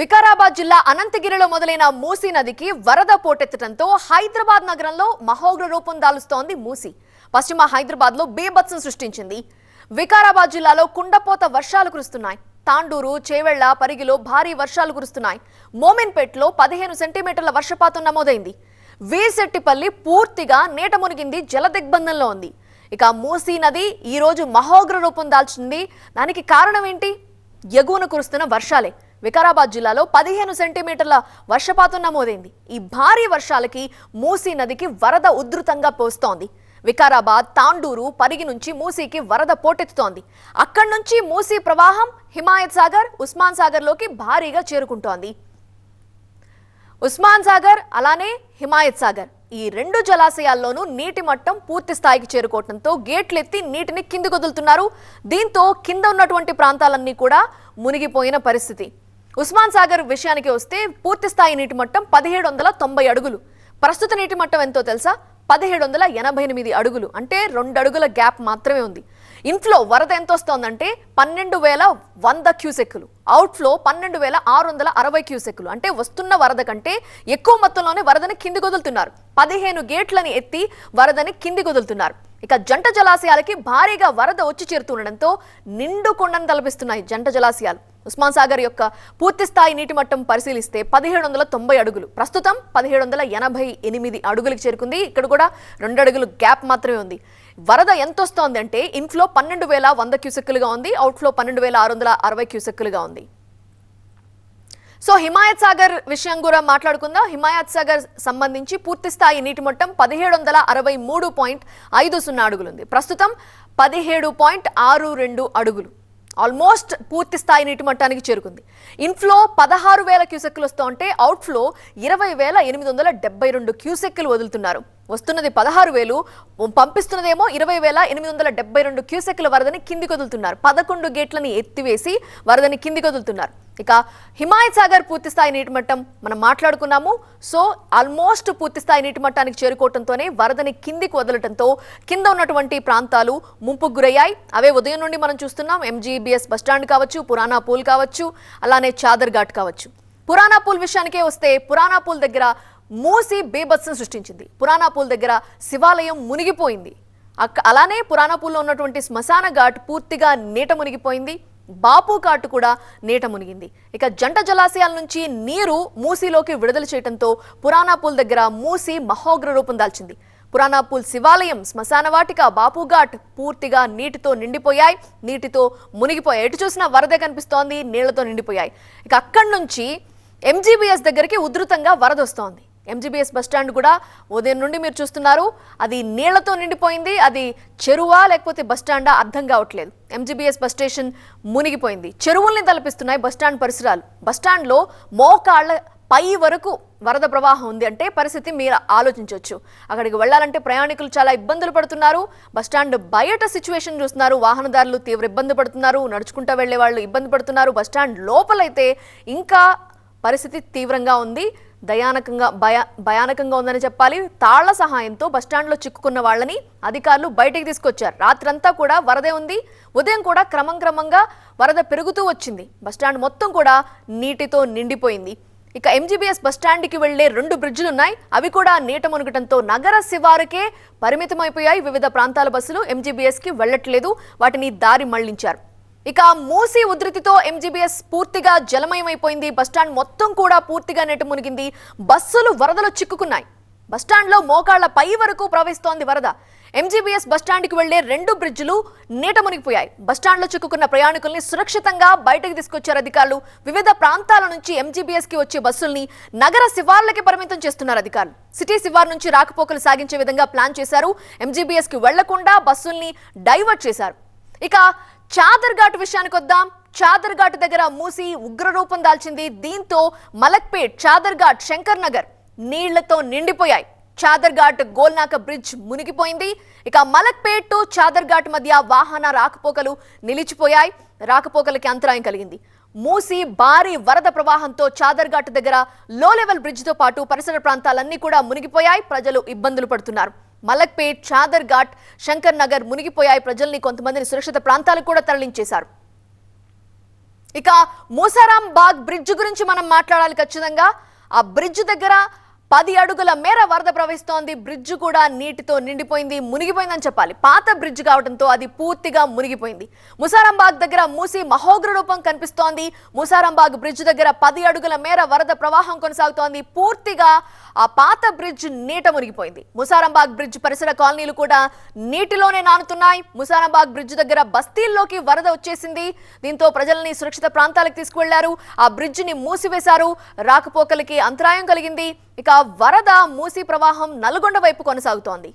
వికారాబాద్ జిల్లా అనంతగిరిలో మొదలైన మూసీ నదికి వరద పోటెత్తడంతో హైదరాబాద్ నగరంలో మహోగ్ర రూపం దాలుస్తోంది మూసీ. పశ్చిమ హైదరాబాద్లో బీభత్సం సృష్టించింది. వికారాబాద్ జిల్లాలో కుండపోత వర్షాలు కురుస్తున్నాయి. తాండూరు చేవెళ్ళ పరిగిలో భారీ వర్షాలు కురుస్తున్నాయి. మోమిన్పేట్లో పదిహేను సెంటీమీటర్ల వర్షపాతం నమోదైంది. వీర్శెట్టిపల్లి పూర్తిగా నీట మునిగింది జల దిగ్బంధంలో ఉంది. ఇక మూసీ నది ఈరోజు మహోగ్ర రూపం దాల్చింది. దానికి కారణం ఏంటి? ఎగువన కురుస్తున్న వర్షాలే. వికారాబాద్ జిల్లాలో పదిహేను సెంటీమీటర్ల వర్షపాతం నమోదైంది. ఈ భారీ వర్షాలకి మూసీ నదికి వరద ఉధృతంగా పోస్తోంది. వికారాబాద్ తాండూరు పరిగి నుంచి మూసీకి వరద పోటెత్తుతోంది. అక్కడి నుంచి మూసీ ప్రవాహం హిమాయత్ సాగర్ ఉస్మాన్ సాగర్లోకి భారీగా చేరుకుంటోంది. ఉస్మాన్ సాగర్ అలానే హిమాయత్ సాగర్ ఈ రెండు జలాశయాల్లోనూ నీటి మట్టం పూర్తి స్థాయికి చేరుకోవడంతో గేట్లెత్తి నీటిని కిందికొదులుతున్నారు దీంతో కింద ఉన్నటువంటి ప్రాంతాలన్నీ కూడా మునిగిపోయిన పరిస్థితి. ఉస్మాన్ సాగర్ విషయానికి వస్తే పూర్తి స్థాయి నీటి మట్టం పదిహేడు వందల తొంభై అడుగులు. ప్రస్తుత నీటి మట్టం ఎంతో తెలుసా? పదిహేడు వందల ఎనభై ఎనిమిది అడుగులు. అంటే రెండు అడుగుల గ్యాప్ మాత్రమే ఉంది. ఇన్ఫ్లో వరద ఎంత వస్తోందంటే పన్నెండు వేల వంద క్యూసెక్కులు. అవుట్ఫ్లో పన్నెండు వేల ఆరు వందల అరవై క్యూసెక్కులు. అంటే వస్తున్న వరద కంటే ఎక్కువ మొత్తంలోనే వరదని కింది వదులుతున్నారు పదిహేను గేట్లని ఎత్తి వరదని కింది వదులుతున్నారు ఇక జంట జలాశయాలకి భారీగా వరద వచ్చి చేరుతుండడంతో నిండు కొండను తలపిస్తున్నాయి జంట జలాశయాలు. ఉస్మాన్ సాగర్ యొక్క పూర్తి స్థాయి నీటి మట్టం పరిశీలిస్తే పదిహేడు వందల తొంభై అడుగులు. ప్రస్తుతం పదిహేడు వందల ఎనభై ఎనిమిది అడుగులకు చేరుకుంది. ఇక్కడ కూడా రెండు అడుగులు గ్యాప్ మాత్రమే ఉంది. వరద ఎంత వస్తోంది అంటే ఇన్ఫ్లో పన్నెండు వేల వంద క్యూసెక్కులుగా ఉంది. అవుట్ఫ్లో పన్నెండు వేల ఆరు వందల అరవై క్యూసెక్కులుగా ఉంది. సో హిమాయత్ సాగర్ విషయం కూడా మాట్లాడుకుందాం. హిమాయత్ సాగర్ సంబంధించి పూర్తి స్థాయి నీటి మట్టం పదిహేడు వందల అరవై మూడు పాయింట్ ఐదు సున్నా అడుగులుంది ప్రస్తుతం పదిహేడు పాయింట్ ఆరు రెండు అడుగులు. ఆల్మోస్ట్ పూర్తి స్థాయి నీటి మట్టానికి చేరుకుంది. ఇన్ఫ్లో పదహారు వేల క్యూసెక్కులు వస్తూ ఉంటే అవుట్ఫ్లో ఇరవై వేల ఎనిమిది వందల డెబ్బై రెండు క్యూసెక్కులు వదులుతున్నారు. వస్తున్నది పదహారు వేలు పంపిస్తున్నదేమో ఇరవై వేల ఎనిమిది వందల డెబ్బై రెండు క్యూసెక్కుల వరదని కిందికి వదులుతున్నారు. పదకొండు గేట్లని ఎత్తివేసి వరదని కిందికి వదులుతున్నారు. ఇక హిమాయత్ సాగర్ పూర్తి స్థాయి నీటి మట్టం మనం మాట్లాడుకున్నాము. సో ఆల్మోస్ట్ పూర్తి స్థాయి నీటి మట్టానికి చేరుకోవడంతోనే వరదని కిందికి వదలటంతో కింద ఉన్నటువంటి ప్రాంతాలు ముంపుకు గురయ్యాయి. అవే ఉదయం నుండి మనం చూస్తున్నాం. ఎంజీబీఎస్ బస్టాండ్ కావచ్చు పురాణా పూల్ కావచ్చు అలానే చాదర్ ఘాట్ కావచ్చు. పురాణా పూల్ విషయానికే వస్తే పురాణా పూల్ దగ్గర మూసి బీభత్సం సృష్టించింది. పురాణా పూల్ దగ్గర శివాలయం మునిగిపోయింది. అక్క అలానే పురాణపూల్లో ఉన్నటువంటి శ్మశాన ఘాట్ పూర్తిగా నీట మునిగిపోయింది. బాపు ఘాట్ కూడా నీట మునిగింది. ఇక జంట జలాశయాల నుంచి నీరు మూసీలోకి విడుదల చేయడంతో పురాణాపూల్ దగ్గర మూసి మహోగ్ర రూపం దాల్చింది. పురాణాపూల్ శివాలయం శ్మశానవాటిక బాపుఘాట్ బాపు ఘాట్ పూర్తిగా నీటితో నిండిపోయాయి. నీటితో మునిగిపోయాయి. ఎటు చూసినా వరదే కనిపిస్తోంది నీళ్ళతో నిండిపోయాయి. ఇక అక్కడి నుంచి ఎంజీబీఎస్ దగ్గరికి ఉధృతంగా వరద వస్తోంది. ఎంజీబీఎస్ బస్టాండ్ కూడా ఉదయం నుండి మీరు చూస్తున్నారు. అది నీళ్ళతో నిండిపోయింది. అది చెరువా లేకపోతే బస్టాండా అర్థం కావట్లేదు. ఎంజీబీఎస్ బస్ స్టేషన్ మునిగిపోయింది. చెరువుల్ని తలపిస్తున్నాయి బస్టాండ్ పరిసరాలు. బస్టాండ్లో మోకాళ్ళ పై వరకు వరద ప్రవాహం ఉంది అంటే పరిస్థితి మీరు ఆలోచించవచ్చు అక్కడికి వెళ్ళాలంటే ప్రయాణికులు చాలా ఇబ్బందులు పడుతున్నారు. బస్టాండ్ బయట సిచ్యువేషన్ చూస్తున్నారు. వాహనదారులు తీవ్ర ఇబ్బంది పడుతున్నారు. నడుచుకుంటూ వెళ్ళే వాళ్ళు ఇబ్బంది పడుతున్నారు. బస్టాండ్ లోపలైతే ఇంకా పరిస్థితి తీవ్రంగా ఉంది. దయానకంగా భయ భయానకంగా ఉందని చెప్పాలి. తాళ్ళ సహాయంతో బస్టాండ్లో చిక్కుకున్న వాళ్ళని అధికారులు బయటికి తీసుకొచ్చారు. రాత్రంతా కూడా వరదే ఉంది. ఉదయం కూడా క్రమం క్రమంగా వరద పెరుగుతూ వచ్చింది. బస్టాండ్ మొత్తం కూడా నీటితో నిండిపోయింది. ఇక ఎంజీబీఎస్ బస్టాండ్కి వెళ్ళే రెండు బ్రిడ్జిలు ఉన్నాయి. అవి కూడా నీట మునగటంతో నగర శివారుకే పరిమితమైపోయాయి. వివిధ ప్రాంతాల బస్సులు ఎంజీబీఎస్కి వెళ్ళట్లేదు వాటిని దారి మళ్ళించారు. ఇక మూసి ఉధృతితో ఎంజీబీఎస్ పూర్తిగా జలమయమైపోయింది. బస్టాండ్ మొత్తం కూడా పూర్తిగా నెట్టు మునిగింది. బస్సులు వరదలో చిక్కుకున్నాయి. బస్టాండ్లో మోకాళ్ళ పై వరకు ప్రవహిస్తోంది వరద. ఎంజీబీఎస్ బస్టాండ్కి వెళ్ళే రెండు బ్రిడ్జిలు నీట మునిగిపోయాయి. బస్టాండ్లో చిక్కుకున్న ప్రయాణికుల్ని సురక్షితంగా బయటకు తీసుకొచ్చారు అధికారులు. వివిధ ప్రాంతాల నుంచి ఎంజీబీఎస్కి వచ్చే బస్సుల్ని నగర శివార్లకి పరిమితం చేస్తున్నారు అధికారులు. సిటీ శివార్ నుంచి రాకపోకలు సాగించే విధంగా ప్లాన్ చేశారు. ఎంజీబీఎస్కి వెళ్ళకుండా బస్సుల్ని డైవర్ట్ చేశారు. ఇక చాదర్ ఘాట్ విషయానికి వద్దాం. చాదర్ ఘాట్ దగ్గర మూసి ఉగ్రరూపం దాల్చింది దీంతో మలక్పేట్ చాదర్ ఘాట్ శంకర్ నగర్ నీళ్ళతో నిండిపోయాయి. చాదర్ ఘాట్ గోల్నాక బ్రిడ్జ్ మునిగిపోయింది. ఇక మలక్పేట్ టు చాదర్ ఘాట్ మధ్య వాహన రాకపోకలు నిలిచిపోయాయి. రాకపోకలకి అంతరాయం కలిగింది. మూసి భారీ వరద ప్రవాహంతో చాదర్ ఘాట్ దగ్గర లో లెవెల్ బ్రిడ్జ్తో పాటు పరిసర ప్రాంతాలన్నీ కూడా మునిగిపోయాయి. ప్రజలు ఇబ్బందులు పడుతున్నారు. మలక్పేట్ చాదర్ ఘాట్ శంకర్ నగర్ మునిగిపోయాయి ప్రజల్ని కొంతమందిని సురక్షిత ప్రాంతాలకు కూడా తరలించేశారు. ఇక మూసారాం బాగ్ బ్రిడ్జ్ గురించి మనం మాట్లాడాలి ఖచ్చితంగా. ఆ బ్రిడ్జ్ దగ్గర పది అడుగుల మేర వరద ప్రవహిస్తోంది. బ్రిడ్జ్ కూడా నీటితో నిండిపోయింది. మునిగిపోయిందని చెప్పాలి. పాత బ్రిడ్జ్ కావడంతో అది పూర్తిగా మునిగిపోయింది. ముసారంబాగ్ దగ్గర మూసి మహోగ్ర రూపం కనిపిస్తోంది. ముసారంబాగ్ బ్రిడ్జ్ దగ్గర పది అడుగుల మేర వరద ప్రవాహం కొనసాగుతోంది. పూర్తిగా ఆ పాత బ్రిడ్జ్ నీట మునిగిపోయింది. ముసారంబాగ్ బ్రిడ్జ్ పరిసర కాలనీలు కూడా నీటిలోనే నానుతున్నాయి. ముసారంబాగ్ బ్రిడ్జ్ దగ్గర బస్తీల్లోకి వరద వచ్చేసింది. దీంతో ప్రజల్ని సురక్షిత ప్రాంతాలకు తీసుకువెళ్ళారు. ఆ బ్రిడ్జ్ని మూసివేశారు. రాకపోకలకి అంతరాయం కలిగింది. ఇక వరద మూసి ప్రవాహం నల్గొండ వైపు కొనసాగుతోంది.